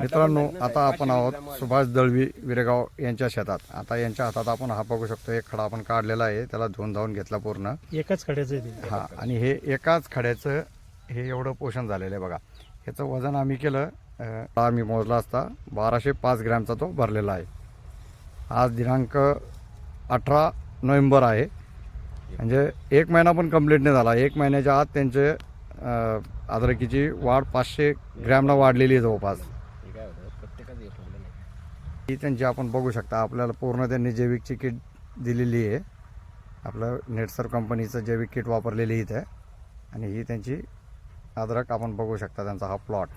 मित्रांनो आता आपण आहोत. सुभाष दळवी विरेगाव यांच्या शेतात. आता यांच्या हातात आपण हा बघू शकतो एक खडा आपण काढलेला आहे त्याला धुवून धावून घेतला पूर्ण. एकाच खड्याचं हा आणि हे एकाच खड्याचं हे एवढं पोषण झालेलं आहे बघा. ह्याचं वजन आम्ही केलं आम्ही मोजला असता बाराशे पाच ग्रॅमचा तो भरलेला आहे. आज दिनांक अठरा नोव्हेंबर आहे. म्हणजे एक महिना पण कंप्लीट नाही झाला. एक महिन्याच्या आत त्यांचे अद्रकीची वाढ पाचशे ग्रॅमला वाढलेली आहे जवळपास. आहे. ही त्यांची आपण बघू शकता आपल्याला पूर्ण त्यांनी जैविकची किट दिलेली आहे. आपलं नेटसर कंपनीचं जैविक किट वापरलेली इथे. आणि ही त्यांची अद्रक आपण बघू शकता त्यांचा हा प्लॉट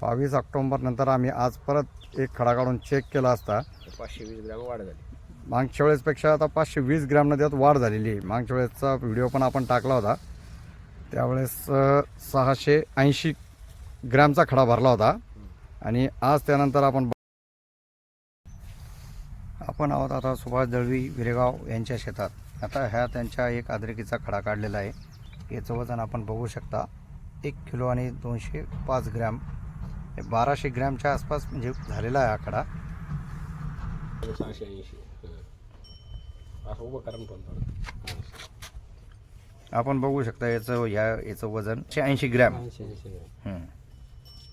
बावीस ऑक्टोंबरनंतर आम्ही आज परत एक खडा काढून चेक केला असता. पाचशे वीस ग्रॅम वाढ झाली. मागच्या वेळेसपेक्षा आता पाचशे वीस ग्रॅमनं त्यात वाढ झालेली आहे. मागच्या वेळेसचा व्हिडिओ पण आपण टाकला होता. त्यावेळेस सहाशे ऐंशी ग्रॅमचा खडा भरला होता. आणि आज त्यानंतर आपण आपण आहोत आता सुभाष दळवी विरेगाव यांच्या शेतात. आता ह्या त्यांच्या एक आद्रकीचा खडा काढलेला आहे. याचं वजन आपण बघू शकता. एक किलो आणि दोनशे पाच ग्रॅम. हे बाराशे ग्रॅमच्या आसपास म्हणजे झालेला आहे हा खडा. सहाशे ऐंशी. असं उभं करा पण. हां. आपण बघू शकता याचं ह्या याचं वजन ऐंशी ग्रॅम ऐंशी ऐंशी ग्रॅम.